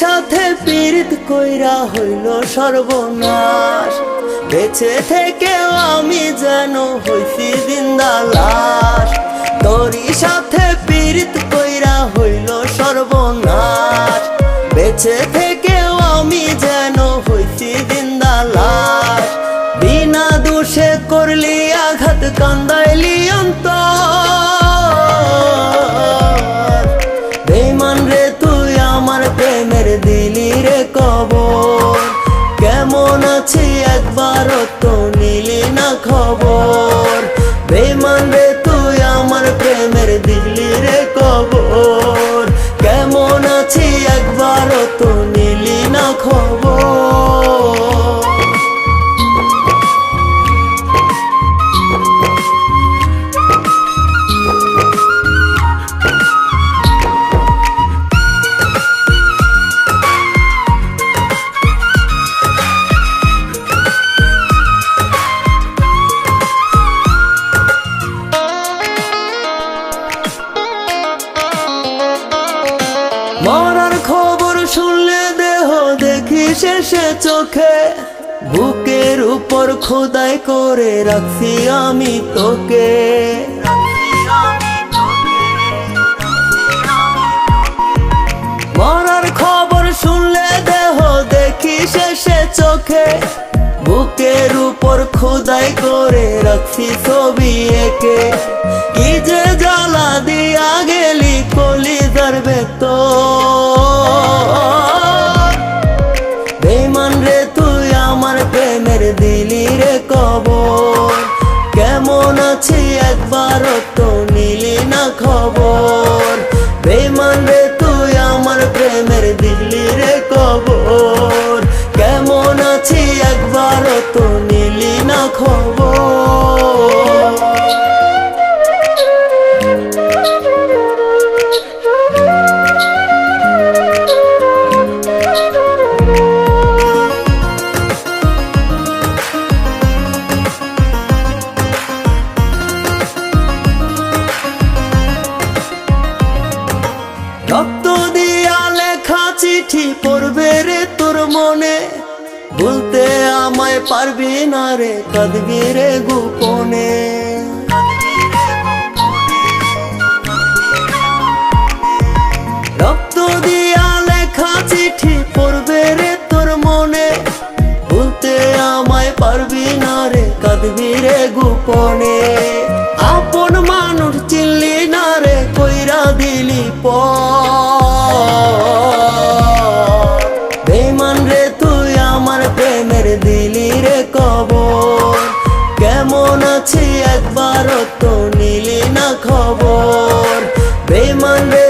সাথে পীড়িত কইরা হইল সর্বনাশ। বেঁচে থেকেও আমি যেন হইছি জিন্দা লাশ। তোরই সাথে পীড়িত কইরা হইল সর্বনাশ। বেঁচে থেকেও আমি যেন হইছি জিন্দা লাশ। বিনা দোষে করলি আঘাত, কান্দাইলি অন্তর। বেমান রে তুই প্রেমের দিলি রে কবর। কেমন আছি একবার তো নিলি না খবর। বেমান রে তুই আমার প্রেমের দিলি রে শুনলে দেহ দেখি শেষে চোখে। বুকের উপর খোদাই করে রাখছি আমি তোকে। মরার খবর শুনলে দেহ দেখি শেষে চোখে। বুকের উপর খোদাই করে রাখছি ছবি একে। কি যে জ্বালা দিয়া গেলি কলি ধরবে তো আছি চিঠি পড়বে রে তোর মনে? বলতে আমায় পারবি না রে কাঁদবি রে গোপনে। রক্ত দিয়া লেখা চিঠি পড়বে রে তোর মনে? বলতে আমায় পারবি না রে কাঁদবি রে গোপনে। একবারও তো নিলি না খবর। বেমান রে